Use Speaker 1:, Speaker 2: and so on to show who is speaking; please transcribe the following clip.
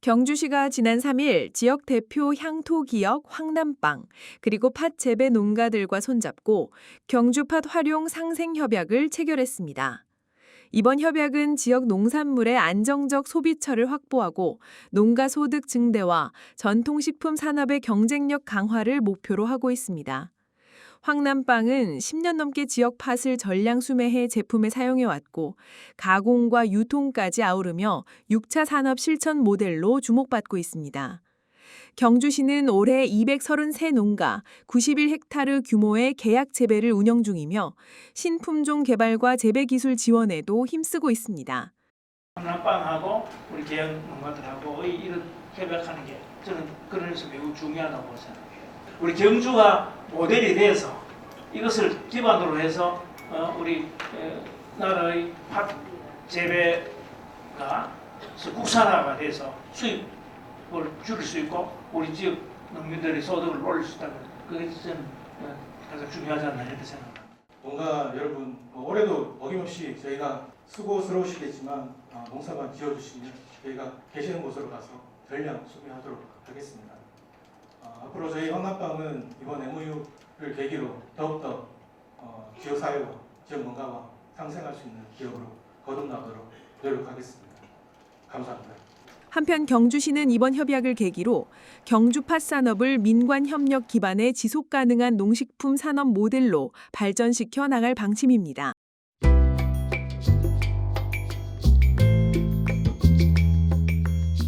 Speaker 1: 경주시가 지난 3일 지역 대표 향토 기업 황남빵 그리고 팥 재배 농가들과 손잡고 경주 팥 활용 상생 협약을 체결했습니다. 이번 협약은 지역 농산물의 안정적 소비처를 확보하고 농가 소득 증대와 전통식품 산업의 경쟁력 강화를 목표로 하고 있습니다. 황남빵은 10년 넘게 지역 팥을 전량 수매해 제품에 사용해 왔고 가공과 유통까지 아우르며 6차 산업 실천 모델로 주목받고 있습니다. 경주시는 올해 233 농가 91헥타르 규모의 계약 재배를 운영 중이며 신품종 개발과 재배 기술 지원에도 힘쓰고 있습니다.
Speaker 2: 남방하고 우리 계양 농가들하고 이- 이런 협약하는 게 저는 그런 면에서 매우 중요하다고 생각해요. 우리 경주가 모델이 돼서 이것을 기반으로 해서 어, 우리 에, 나라의 팥 재배가 국산화가 돼서 수입을 줄일 수 있고 우리 지역 농민들의 소득을 올릴 수 있다는 그게 저는 어, 가장 중요하지 않나 이렇게 생각합니다.
Speaker 3: 농가 여러분 어, 올해도 어김없이 저희가 수고스러우시겠지만 어, 농사만 지어주시면 저희가 계시는 곳으로 가서 전량 수비하도록 하겠습니다. 어, 앞으로 저희 황남빵은 이번 MOU를 계기로 더욱더 어, 지역 사회와 지역 농가와 상생할 수 있는 기업으로 거듭나도록 노력하겠습니다. 감사합니다.
Speaker 1: 한편 경주시는 이번 협약을 계기로 경주 팥 산업을 민관 협력 기반의 지속 가능한 농식품 산업 모델로 발전시켜 나갈 방침입니다.